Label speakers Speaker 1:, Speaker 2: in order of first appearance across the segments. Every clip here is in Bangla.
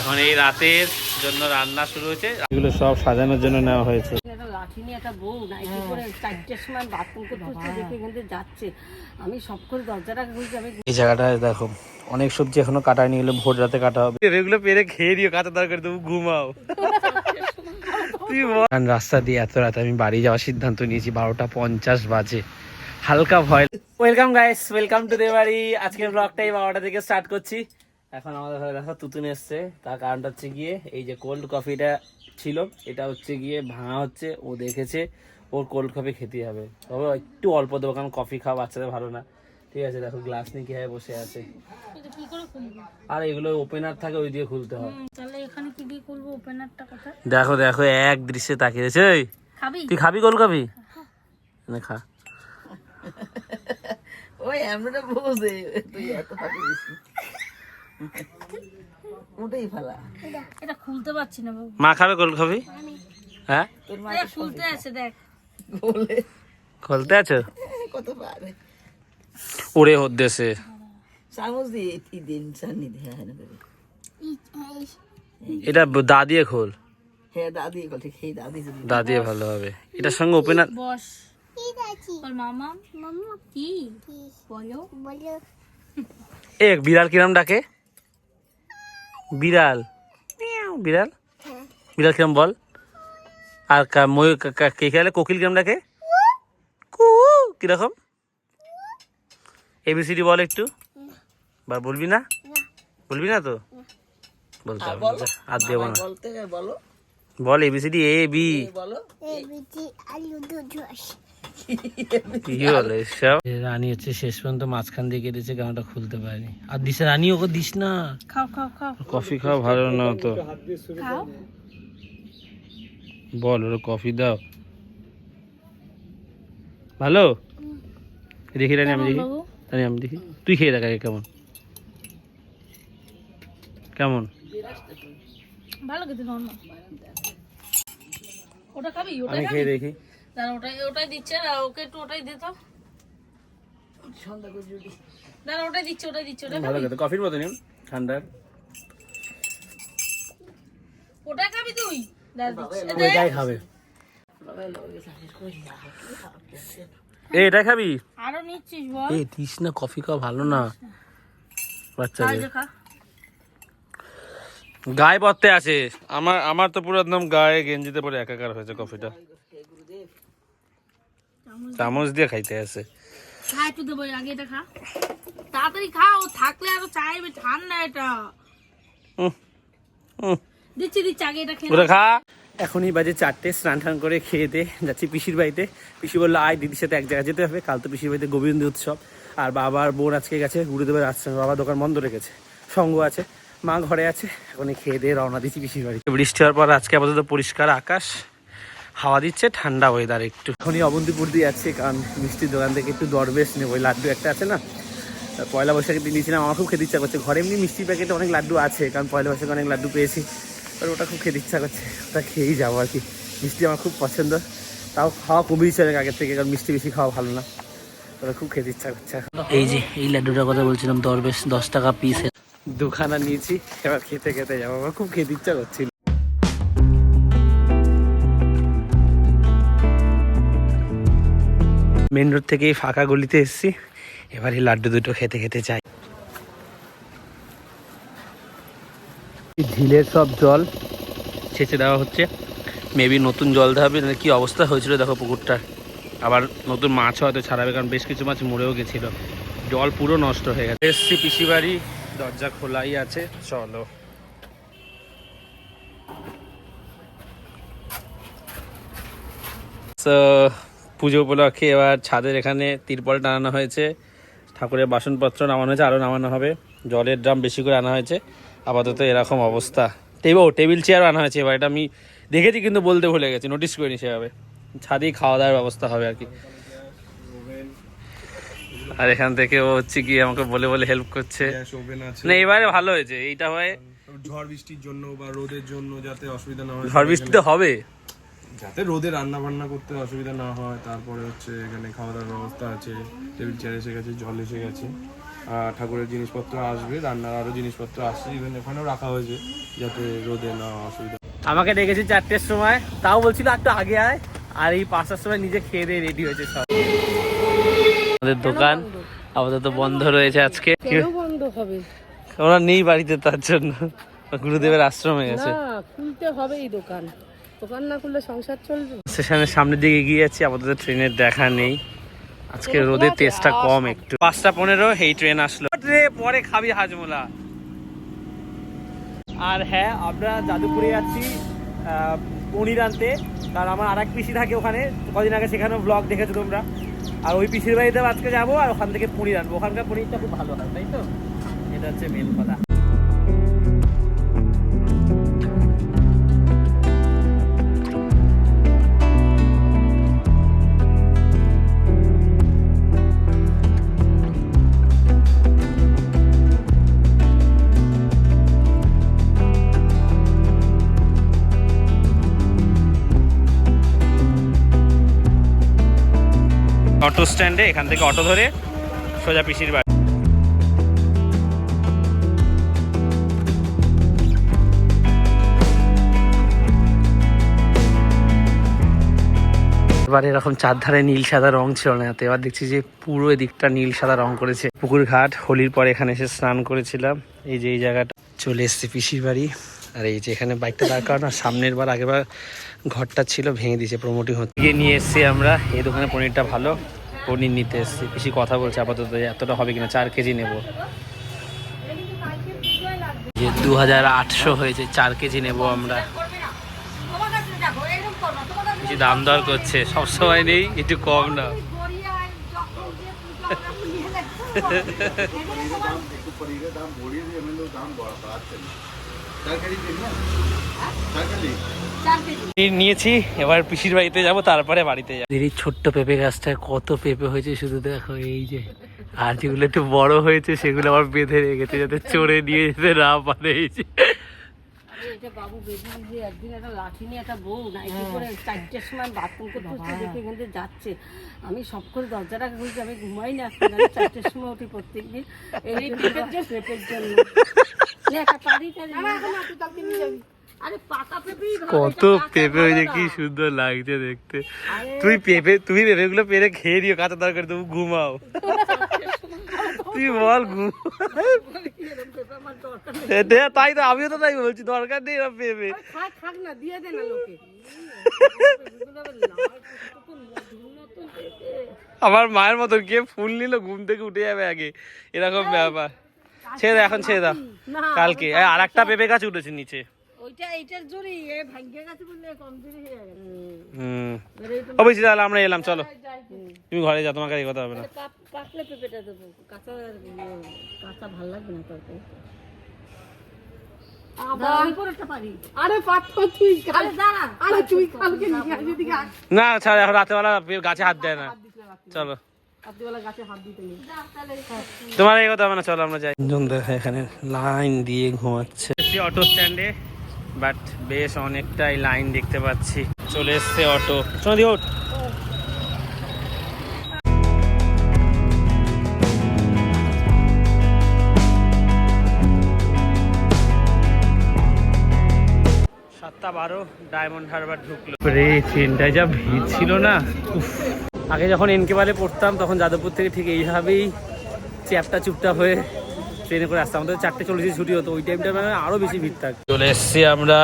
Speaker 1: এখন এই রাতের জন্য রান্না শুরু হয়েছে। এগুলো সব সাজানোর জন্য নেওয়া হয়েছে।
Speaker 2: নিয়ে হচ্ছে দেখে
Speaker 1: এই জায়গাটায় অনেক সবজি এখনও কাটায়নি এগুলো ভোর রাতে কাটা হবে। এগুলো পেরে খেয়ে দিও কাঁচা তরকারি তুমি ঘুমাও। রাস্তা দিয়ে এত রাতে আমি বাড়ি যাওয়ার সিদ্ধান্ত নিয়েছি বারোটা পঞ্চাশ বাজে। হালকা ভয় welcome guys welcome to Debari আজকের ব্লগটাই বারোটা থেকে স্টার্ট করছি। এখন আমাদের ঘরে দেখো তুতুন এসছে। তার কারণটা হচ্ছে গিয়ে এই যে কোল্ড কফিটা ছিল এটা হচ্ছে গিয়ে ভাঙা হচ্ছে ও দেখেছে ওর কোল্ড কফি খেতে হবে। তবে একটু অল্প দেবো কারণ কফি খাওয়া বাচ্চাদের ভালো না। ঠিক আছে দেখো গ্লাস নিয়ে কীভাবে বসে আছে।
Speaker 3: এটা কি করে খুলবো?
Speaker 1: আর এগুলো ওপেনার থাকে ওই দিয়ে খুলতে হয়।
Speaker 3: হুম, তাহলে এখানে কি দিয়ে খুলবো ওপেনারটা কোথায়?
Speaker 1: দেখো দেখো এক দৃশ্যে তাকিয়েছে ওই
Speaker 3: খাবি?
Speaker 1: তুই খাবি কোল্ড কফি না খা।
Speaker 2: ওই এমনটা বোঝে তুই এত ফাঁকি ওটাই ফেলা
Speaker 3: এটা খুলতে পারছি না বাবু।
Speaker 1: মা খাবে কোল্ড কফি হ্যাঁ?
Speaker 2: তোর মা
Speaker 3: এটা খুলতে আছে দেখ।
Speaker 2: বলে।
Speaker 1: খুলতে আছো?
Speaker 2: কত পারে।
Speaker 1: ওরে হদ্দেশে
Speaker 2: চামচ দিয়ে এই দিন সান্নি দিয়ে হ্যাঁ
Speaker 1: এটা দা দিয়ে খোল।
Speaker 2: হ্যাঁ দাদি কথা খেয়ে দাদি যদি
Speaker 1: দা দিয়ে ভালো হবে। এটার সঙ্গে ওপেনার
Speaker 3: বস। বল মামা? মামা? কি? বলো।
Speaker 1: এ বিড়াল কিরম ডাকে? বিড়াল। বিড়াল? বিড়াল কিরম বল? আর কা- ময়ূর কা- খেয়ালে কোকিল কিরম ডাকে? কু কীরকম? এবিসিডি বল একটু। বার বলবি না? বলবি না তো? বলতে হবে আর দেবো না।
Speaker 2: বল।
Speaker 1: এবিসিডি এ বি
Speaker 2: বলো
Speaker 1: রানী হচ্ছে শেষ পর্যন্ত মাঝখান দিয়ে কেটেছে গানটা খুলতে পারেনি। আর দিছে রানী ওকে দিস না।
Speaker 3: খাও খাও খাও।
Speaker 1: কফি খাওয়া ভালো না তো। বল ওরা কফি দাও। ভালো? দেখি রানী আমি দেখি। রানী আমি দেখি। তুই খেয়ে দেখ কেমন। কেমন?
Speaker 3: ভালো খেতে ওটা খাবি?
Speaker 1: আমি খেয়ে দেখি।
Speaker 3: দাঁড়া ওটাই ওটাই দিচ্ছে আর ওকে একটু ওটাই দে তো। দাঁড়া ওটাই দিচ্ছে ওটাই দিচ্ছে ওটাই
Speaker 1: ভালো খেতে। কফির মতো নিন ঠান্ডার।
Speaker 3: ওটাই খাবি তুই? দাঁড়া দিচ্ছে।
Speaker 1: ও এটাই খাবে। এ এটাই খাবি?
Speaker 3: আরও নিচ্ছিস বল।
Speaker 1: এ দিস না কফি খাওয়া ভালো না। বাচ্চাদের। গায়ে পড়তে আছে। আমার আমার তো পুরো একদম গায়ে গেঞ্জিতে পরে একাকার হয়েছে কফিটা। চামচ দিয়ে খাইতে আছে।
Speaker 3: খা একটু দেবো আগে এটা খা। তাড়াতাড়ি খা ও থাকলে আরও চাইবে ঠান্ডা এটা। দিচ্ছি দিচ্ছি আগে এটা খেয়ে
Speaker 1: খা। এখনই বাজে চারটে স্নান টান করে খেয়ে দে যাচ্ছি পিসির বাড়িতে। পিসি বলল আয় দিদির সাথে এক জায়গায় যেতে হবে কাল তো পিসির বাড়িতে গোবিন্দ উৎসব। আর বাবার বোন আজকে গেছে গুরুদেবের আশ্রমে বাবা দোকান বন্ধ রেখেছে সঙ্গ আছে মা ঘরে আছে এখনই খেয়ে দিয়ে রওনা দিচ্ছি পিসির বাড়িতে। বৃষ্টি হওয়ার পর আজকে আপাতত পরিষ্কার আকাশ হাওয়া দিচ্ছে ঠান্ডা ওয়েদার একটু। এখনই অবন্তিপুর দিয়ে যাচ্ছি কারণ মিষ্টির দোকান থেকে একটু দরবেশ নেব ওই লাড্ডু একটা আছে না? পয়লা বৈশাখে দিয়ে নিয়েছিলাম আমার খুব খেতে ইচ্ছা করছে। ঘরে এমনি মিষ্টির প্যাকেটে অনেক লাড্ডু আছে কারণ পয়লা বৈশাখে অনেক লাড্ডু পেয়েছি আর ওটা খুব খেতে ইচ্ছা করছে ওটা খেয়েই যাব আর কি। মিষ্টি আমার খুব পছন্দ তাও খাওয়া কমে দিচ্ছে অনেক আগের থেকে কারণ মিষ্টি বেশি খাওয়া ভালো না। ওটা খুব খেতে ইচ্ছা করছে এই যে এই লাড্ডুটার কথা বলছিলাম দরবেশ দশ টাকা পিস দুখানা নিয়েছি এবার খেতে খেতে যাব আমার খুব খেতে ইচ্ছা করছিল মেন রোড থেকে এই ফাঁকা গলিতে এসেছি। এবার এই লাড্ডু দুটো খেতে খেতে চাই ঢিলের সব জল। ছেঁচে দেওয়া হচ্ছে। মেবি নতুন জল দেওয়া হবে না কি অবস্থা হয়েছিল দেখো পুকুরটার। আবার নতুন মাছ হয়তো ছাড়াবে কারণ বেশ কিছু মাছ মরেও গেছিল। জল পুরো নষ্ট হয়ে গেছে। এসছি পিসি বাড়ি দরজা খোলাই আছে চলো। তো পুজো উপলক্ষে এবার ছাদের এখানে তিরপল টানানো হয়েছে। ঠাকুরের বাসনপত্র নামানো হয়েছে আরও নামানো হবে। জলের ড্রাম বেশি করে আনা হয়েছে। আপাতত এরকম অবস্থা। টেবিল টেবিল চেয়ার আনা হয়েছে এবার এটা আমি দেখেছি কিন্তু বলতে ভুলে গেছি নোটিস করিনি সেভাবে। ছাদেই খাওয়া দাওয়ার ব্যবস্থা হবে আর কি। আর এখান থেকে ও হচ্ছে কি আমাকে বলে বলে হেল্প করছে। না এবারে ভালো হয়েছে এইটা হয়
Speaker 4: ঝড় বৃষ্টির জন্য বা রোদের জন্য যাতে অসুবিধা না হয়
Speaker 1: ঝড় বৃষ্টি তো হবে।
Speaker 4: যাতে রোদে রান্না বান্না করতে অসুবিধা না হয় তারপরে হচ্ছে এখানে খাওয়া দাওয়ার ব্যবস্থা আছে টেবিল চেয়ার এসে গেছে জল এসে গেছে ঠাকুরের জিনিসপত্র আসবে রান্নার আরও জিনিসপত্র আসছে ইভেন এখানেও রাখা হয়েছে যাতে রোদে না অসুবিধা।
Speaker 1: আমাকে ডেকেছি চারটের সময় তাও বলছিল একটু আগে আয় আর এই পাঁচটার সময় নিজে খেয়ে দিয়ে রেডি হয়েছে সব। আমাদের দোকান আপাতত বন্ধ রয়েছে আজকে।
Speaker 2: বন্ধ হবে?
Speaker 1: ওরা নেই বাড়িতে তার জন্য। গুরুদেবের আশ্রমে গেছে।
Speaker 2: খুলতে হবে এই দোকান। দোকান না খুললে সংসার চলবে?
Speaker 1: স্টেশনের সামনের দিকে এগিয়ে যাচ্ছি আপাতত ট্রেনের দেখা নেই। আজকে রোদের তেজটা কম একটু। পাঁচটা পনেরো এই ট্রেন আসলো। পরে খাবি হাজমোলা। আর হ্যাঁ আমরা যাদুপুরে যাচ্ছি পনির আনতে। কারণ আমার আর এক পিসি থাকে ওখানে। কদিন আগে সেখানেও ব্লগ দেখেছ তোমরা। আর ওই পিসির বাড়িতে আজকে যাব আর ওখান থেকে পনির আনব। ওখানকার পনিরটা খুব ভালো হয় তাই তো? এটা হচ্ছে মেন কথা। স্ট্যান্ডে এখান থেকে অটো ধরে সোজা পিসির বাড়ি। এবার এরকম চারধারে নীল, সাদা রং ছিল না। এবার দেখছি যে পুরো এদিকটা নীল, সাদা রং করেছে। পুকুর ঘাট হোলির পর এখানে এসে স্নান করেছিলাম। এই যে এই জায়গাটা। চলে এসছে পিসির বাড়ি। আর এই যে এখানে বাইকটা দাঁড় করানো, সামনের বার আগেবার ঘরটা ছিল, ভেঙে দিয়েছে প্রমোটিং হতে গিয়ে নিয়ে এসছি আমরা। এই দোকানে পনিরটা ভালো। পনির নিতে এসছি। পিসি কথা বলছে আপাতত এতটা হবে কিনা চার কেজি নেব। যে দু হাজার আটশো হয়েছে চার কেজি নেব আমরা। কিছু দাম দর করছে সব সময় নেই একটু কম না। পনির নিয়েছি এবার পিসির বাড়িতে যাব তারপরে বাড়িতে যাব। এই ছোট্ট পেঁপে গাছটায় কত পেঁপে হয়েছে শুধু দেখো এই যে আর যেগুলো একটু বড় হয়েছে সেগুলো আবার বেঁধে রেখেছে যাতে চড়ে নিয়ে যেতে না পারে এই যে।
Speaker 2: বাবু বেরিয়ে একদিন একটা লাঠি নিয়ে একটা বউ নাইটি করে চারটের সময় বাথরুম করতে হচ্ছে দেখে এখান থেকে যাচ্ছে। আমি সব করে দরজাটা খুলছি আমি ঘুমাই না চারটের সময় উঠি প্রত্যেক দিন এই পেটের জন্য।
Speaker 1: কত পেঁপে হয়েছে
Speaker 2: না।
Speaker 1: কি সুন্দর লাগছে দেখতে। তুই পেঁপে তুমি পেঁপে গুলো পেরে খেয়ে দিও কাঁচা তরকারি তুমি ঘুমাও। তুই বল ঘুম
Speaker 2: দরকার
Speaker 1: তাই তো আমিও তো তাই বলছি দরকার নেই এরকম পেঁপে।
Speaker 2: না দিয়ে দে না লোকে।
Speaker 1: আমার মায়ের মতন কে ফুল নিল ঘুম থেকে উঠে যাবে আগে। এরকম ব্যাপার। ছেড়ে দাও এখন ছেড়ে দাও কালকে আর একটা পেঁপে গাছ উঠেছে নিচে
Speaker 2: হয়ে
Speaker 1: অবশ্যই তাহলে আমরা এলাম চলো তুমি ঘরে যাও তোমাকে এই কথা হবে না
Speaker 2: পাক- পাকলে পেঁপেটা দেবো কাঁচা কাঁচা ভালো লাগবে না তরকারি আরে পাত্র তুই আরে দাঁড়া আরে তুই কালকে নিয়ে আসবি দিকে
Speaker 1: না ছাড় এখন রাতেবেলা গাছে হাত দেয় না চলো
Speaker 2: রাত্রিবেলা গাছে হাত দিতে নেই
Speaker 1: তোমার এই কথা হবে না চলো আমরা যাই। দেখা এখানে লাইন দিয়ে ঘুমাচ্ছে। অটো স্ট্যান্ডে বাট বেশ অনেকটাই লাইন দেখতে পাচ্ছি। চলে এসছে অটো শোনো দি ওঠ। সাতটা বারো ডায়মন্ড হারবার ঢুকলো। রে ট্রেনটায় যা ভিড় ছিল না। উফ। আগে যখন এনকেবারে পড়তাম তখন যাদবপুর থেকে ঠিক এইভাবেই চ্যাপটা চুপটা হয়ে ট্রেনে করে আসতাম। আমাদের চারটে চল্লিশে ছুটি হতো ওই টাইমটা মানে আরও বেশি ভিড় থাকতো। চলে এসছি আমরা।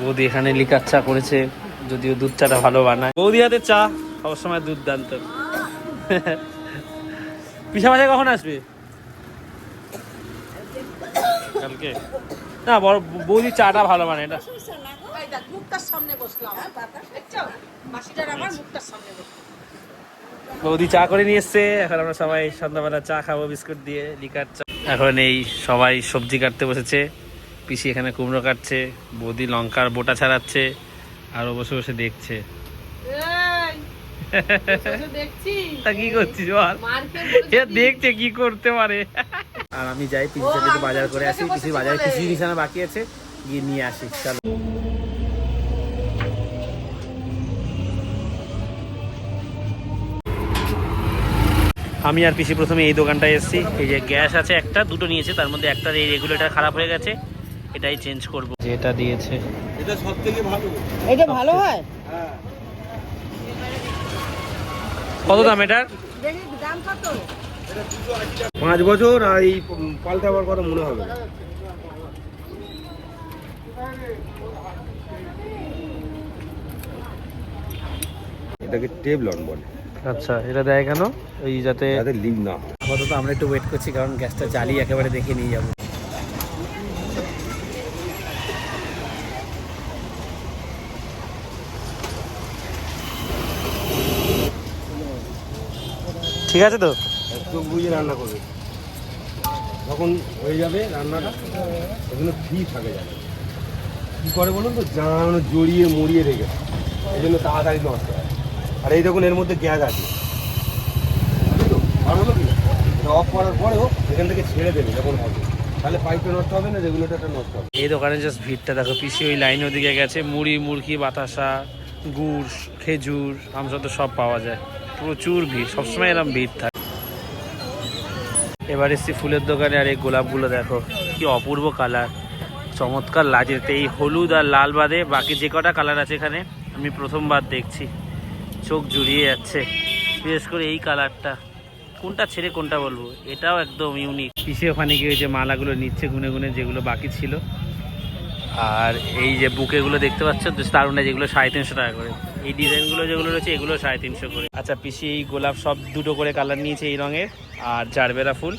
Speaker 1: বৌদি এখানে লিকার চা করেছে যদিও দুধ চাটা ভালো বানায়। বৌদি হাতে চা সবসময় দুর্দান্ত। পিসা মাসে কখন আসবে? কালকে। না বড় বৌদি চাটা ভালো মানে এটা।
Speaker 2: মুখটার সামনে বসলাম। মাসিটার আমার মুখটার সামনে বসলাম।
Speaker 1: বৌদি চা করে নিয়ে এসছে। এখন আমরা সবাই সন্ধ্যাবেলা চা খাব বিস্কুট দিয়ে লিকার চা। এখন এই সবাই সবজি কাটতে বসেছে। পিসি এখানে কুমড়ো কাটছে বৌদি লঙ্কার বোটা ছাড়াচ্ছে আর বসে বসে দেখছে। তা কি করছিস বল? এ দেখছে। কি করতে পারে। আর আমি যাই সাথে বাজার করে আসি। পিসির বাজারে কিছু জিনিস বাকি আছে গিয়ে নিয়ে আসি চলো। আমি আর পিসি প্রথমে এই দোকানটায় এসেছি। এই যে গ্যাস আছে একটা দুটো নিয়েছে তার মধ্যে একটা এই রেগুলেটর খারাপ হয়ে গেছে। এটাই চেঞ্জ করব। যেটা দিয়েছে।
Speaker 4: এটা সব থেকে ভালো।
Speaker 2: এটা ভালো হয়? হ্যাঁ।
Speaker 1: কত দাম এটার?
Speaker 2: দেখি দাম কত?
Speaker 4: পাঁচ বছর আর এই পাল্টাবার কথা মনে হবে। এটাকে টেবলন বলে।
Speaker 1: আচ্ছা এটা দেয় কেন? ওই যাতে
Speaker 4: যাতে লিক না
Speaker 1: আপাতত আমরা একটু ওয়েট করছি কারণ গ্যাসটা জ্বালিয়ে একেবারে দেখে নিয়ে যাব। ঠিক আছে তো?
Speaker 4: চোখ বুঝে রান্না করবে। যখন হয়ে যাবে রান্নাটা এগুলো ফ্রি থাকে যাবে। কী করে বলুন তো? জান জড়িয়ে মরিয়ে রেখে। এই জন্য তাড়াতাড়ি নষ্ট হয়। আর এই দেখুন, এর মধ্যে গ্যাস আছে। তো? অফ করার পরেও এখান থেকে ছেড়ে দেবে যখন হবে। তাহলে পাইপটা হবে না হবে।
Speaker 1: এই দোকানে জাস্ট ভিড়টা, দেখো, পিসি ওই গেছে, মুড়ি বাতাসা, গুড়, খেজুর আমসত্ব সব পাওয়া যায়। প্রচুর ভিড় ভিড় থাকে। এবার এসছি ফুলের দোকানে, আর এই গোলাপগুলো দেখো, কি অপূর্ব কালার চমৎকার লাগছে তো এই হলুদ আর লাল বাদে বাকি যে কটা কালার আছে এখানে, আমি প্রথমবার দেখছি। চোখ জুড়িয়ে যাচ্ছে। বিশেষ করে এই কালারটা। কোনটা ছেড়ে কোনটা বলব? এটাও একদম ইউনিক পিসে ওখানে গিয়ে যে মালাগুলো নিচ্ছে গুনে গুনে যেগুলো বাকি ছিল। আর এই যে বুকেগুলো দেখতে পাচ্ছ তো দারুণা, যেগুলো সাড়ে তিনশো টাকা করে। এই ডিজাইনগুলো যেগুলো রয়েছে, এগুলো সাড়ে তিনশো করে। আচ্ছা পিসি, এই গোলাপ সব দুটো করে কালার নিয়েছে এই রঙের। আর জারবেরা ফুল,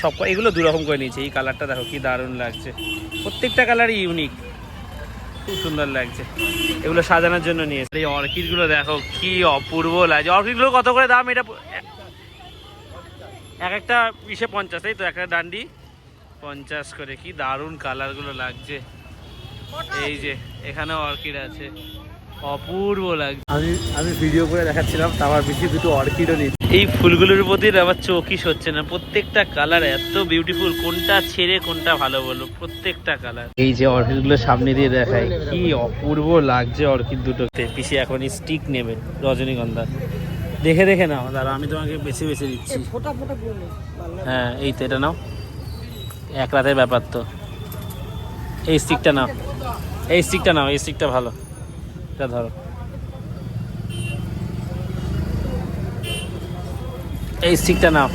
Speaker 1: সব এগুলো দু রকম করে নিয়েছে। এই কালারটা দেখো, কি দারুণ লাগছে। প্রত্যেকটা কালারই ইউনিক খুব সুন্দর লাগছে। এগুলো সাজানোর জন্য নিয়েছে। এই অর্কিডগুলো দেখো, কি অপূর্ব লাগছে। অর্কিডগুলো কত করে দাম? এটা এক একটা পিসে পঞ্চাশ, এই তো একটা ডান্ডি। পঞ্চাশ করে, কি দারুণ কালারগুলো লাগছে। এই যে এখানে অর্কিড আছে। অপূর্ব লাগছে। আমি আমি ভিডিও করে দেখাচ্ছিলাম তারপর বেশি দুটো অর্কিডও নিই এই ফুলগুলোর প্রতি আমার চোখই সচ্ছে না। প্রত্যেকটা কালার এত বিউটিফুল কোনটা ছেড়ে কোনটা ভালো বলো প্রত্যেকটা কালার এই যে অর্কিডগুলো সামনে দিয়ে দেখায় কি অপূর্ব লাগছে অর্কিড দুটোতে। পিসি এখন স্টিক নেবে রজনীগন্ধা। দেখে দেখে নাও দাঁড়া আমি তোমাকে বেছে বেছে দিচ্ছি। হ্যাঁ এই তো এটা নাও। এক রাতের ব্যাপার তো। এই স্টিকটা নাও। এই স্টিকটা নাও এই স্টিকটা ভালো। এটা ধরো। এই স্টিকটা নাও।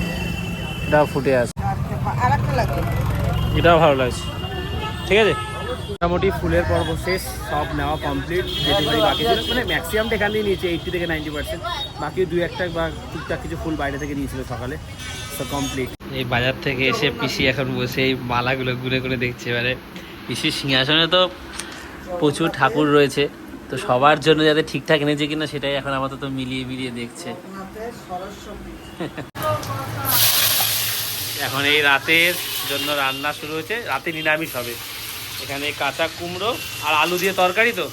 Speaker 1: এটাও ফুটে আছে। এটাও ভালো লাগছে। ঠিক আছে? মোটামুটি ফুলের পর্ব শেষ, সব নেওয়া কমপ্লিট ডেলিভারি বাকি ছিল। মানে ম্যাক্সিমামটা এখান দিয়ে নিয়েছে এইটটি থেকে নাইনটি পার্সেন্ট বাকি দুই একটা বা টুকটাক কিছু ফুল বাইরে থেকে নিয়েছিল সকালে। সো কমপ্লিট এই বাজার থেকে এসে পিসি এখন বসে এই মালাগুলো ঘুরে ঘুরে দেখছে। এবারে পিসির সিংহাসনে তো প্রচুর ঠাকুর রয়েছে। তো সবার জন্য যাতে ঠিকঠাক এনেছে কিনা সেটাই এখন আপাতত মিলিয়ে মিলিয়ে দেখছে। এখন এই রাতের জন্য রান্না শুরু হয়েছে। রাতে নিরামিষ হবে। এখানে কাঁচা কুমড়ো আর আলু দিয়ে তরকারি তো।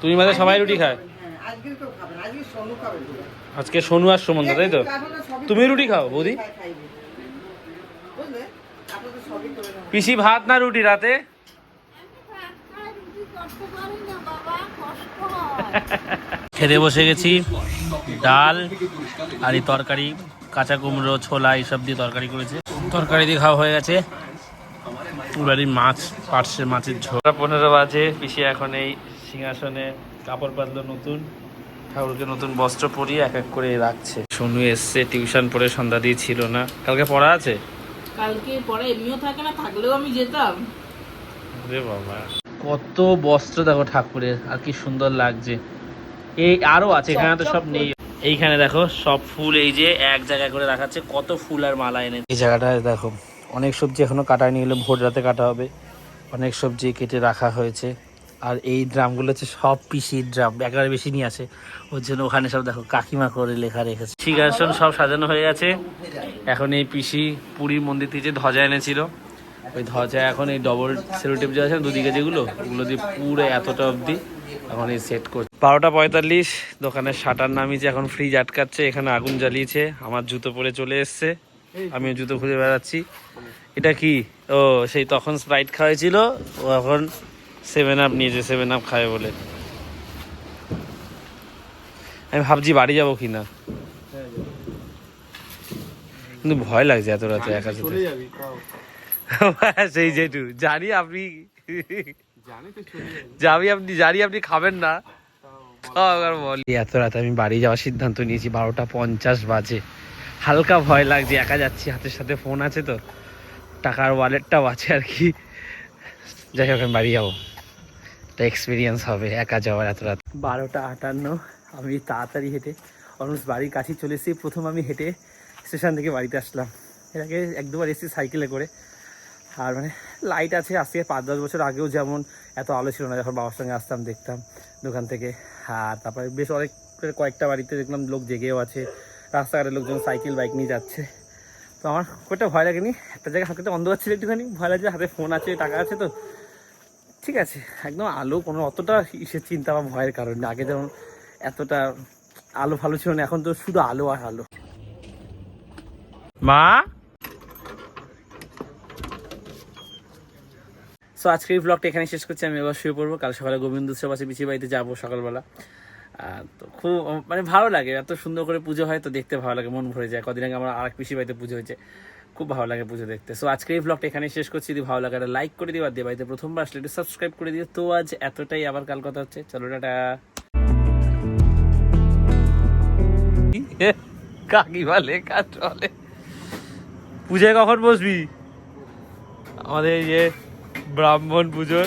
Speaker 1: তুমি মাঝে সবাই রুটি খায়?
Speaker 2: হ্যাঁ আজকে সোনু
Speaker 1: আর সুমন্ত তাই তো? তুমি রুটি খাও বৌদি
Speaker 2: বুঝলে আপনাদের সবই করে নেব
Speaker 1: পিসি ভাত না রুটি রাতে? খেতে বসে গেছি। ডাল আর এই তরকারি, কাঁচা কুমড়ো, ছোলা, এইসব দিয়ে তরকারি করেছে। তরকারি দিয়ে খাওয়া হয়ে গেছে। এবারে মাছ, পার্শ্বে মাছের ঝোল। পনেরো বাজে, পিসি এখন এই সিংহাসনে কাপড় পাতলো নতুন। ঠাকুরকে নতুন বস্ত্র পরিয়ে এক এক করে রাখছে। সোনু এসছে, টিউশন পড়ে সন্ধ্যা দিয়ে ছিল না। কালকে পড়া আছে?
Speaker 3: কালকে পরে এমনিও থাকে না থাকলেও আমি যেতাম।
Speaker 1: রে বাবা। কত বস্ত্র দেখো ঠাকুরের আর কি সুন্দর লাগছে। এই আরও আছে এখানে তো সব নেই। এইখানে দেখো সব ফুল এই যে এক জায়গায় করে রাখাচ্ছে কত ফুল আর মালা এনে এই জায়গাটায় দেখো অনেক সবজি এখনও কাটায়নি এগুলো ভোর রাতে কাটা হবে। অনেক সবজি কেটে রাখা হয়েছে। আর এই ড্রামগুলো হচ্ছে সব পিসির ড্রাম, একেবারে বেশি নিয়ে আসে। ওর জন্য ওখানে সব দেখো, কাকিমা করে লেখা রেখেছে। সিংহাসন সব সাজানো হয়ে গেছে। এখন এই পিসি পুরীর মন্দির থেকে ধ্বজা এনেছিল, ওই ধ্বজা এখন এই ডবল সেলোটেপ যে আছে দুদিকে যেগুলো, ওগুলো দিয়ে পুরো এতটা অবধি এখন এই সেট করছে। বারোটা পঁয়তাল্লিশ, দোকানের শাটার নামিয়েছে, এখন ফ্রিজ আটকাচ্ছে, এখানে আগুন জ্বালিয়েছে, আমার জুতো পরে চলে এসছে, আমিও জুতো খুঁজে বেড়াচ্ছি। এটা কি? ও, সেই তখন স্প্রাইট খাওয়াইছিল ও এখন সেভেন আপ নিয়েছে সেভেন আপ খাবে বলে। আমি ভাবছি বাড়ি যাব কি না কিন্তু ভয় লাগছে এত রাতে একা যেতে।
Speaker 4: চলে যাবি তাও।
Speaker 1: সেই যেটু জানি আপনি
Speaker 4: জানি যাবি।
Speaker 1: আপনি জানি আপনি খাবেন না। এত রাতে আমি বাড়ি যাওয়ার সিদ্ধান্ত নিয়েছি বারোটা পঞ্চাশ বাজে। হালকা ভয় লাগছে একা যাচ্ছি হাতের সাথে ফোন আছে তো। টাকার ওয়ালেটটাও আছে আর কি। যাই হোক আমি বাড়ি যাব। একটা এক্সপিরিয়েন্স হবে একা যাওয়ার এত রাত। বারোটা আটান্ন, আমি তাড়াতাড়ি হেঁটে অলমোস্ট বাড়ির কাছে চলে এসেছি। প্রথম আমি হেঁটে স্টেশন থেকে বাড়িতে আসলাম। এর আগে এক দুবার এসেছি সাইকেলে করে। আর মানে লাইট আছে আজকে পাঁচ দশ বছর আগেও যেমন এত আলো ছিল না, যখন বাবার সঙ্গে আসতাম, দেখতাম দোকান থেকে। আর তারপরে বেশ অনেক, কয়েকটা বাড়িতে দেখলাম লোক জেগেও আছে, রাস্তাঘাটে লোকজন সাইকেল, বাইক নিয়ে যাচ্ছে। তো আমার একটা ভয় লাগেনি। একটা জায়গায় হাতে অন্ধকার ছিল একটুখানি, ভয় লাগছে হাতে ফোন আছে, টাকা আছে তো। ঠিক আছে একদম আলো কোনো অতটা ইসের চিন্তা বা ভয়ের কারণ আগে যেমন এতটা আলো ভালো ছিল না এখন তো শুধু আলো আর আলো। মা? সো আজকের এই ব্লগটা এখানে শেষ করছি। আমি এবার শুয়ে পড়ব। কাল সকালে গোবিন্দ উৎসব আছে পিছিয়ে বাড়িতে যাব সকালবেলা। আহ, তো খুব মানে ভালো লাগে। এত সুন্দর করে পুজো হয় তো দেখতে ভালো লাগে মন ভরে যায়। কদিন আগে আমার আরেক পিসি বাড়িতে পুজো হয়েছে। খুব ভালো লাগে পুজো দেখতে। সো আজকের এই ব্লগটা এখানে শেষ করছি। যদি ভালো লাগে লাইক করে দিও, আর দিয়ে বাড়িতে প্রথমবার আসলে একটু সাবস্ক্রাইব করে দিও। তো আজ এতটাই, আবার কাল কথা হচ্ছে। চলো, টাটা। কাকি বলে বলে। পূজায় কখন বসবি? আমাদের এই যে ব্রাহ্মণ পুজোর।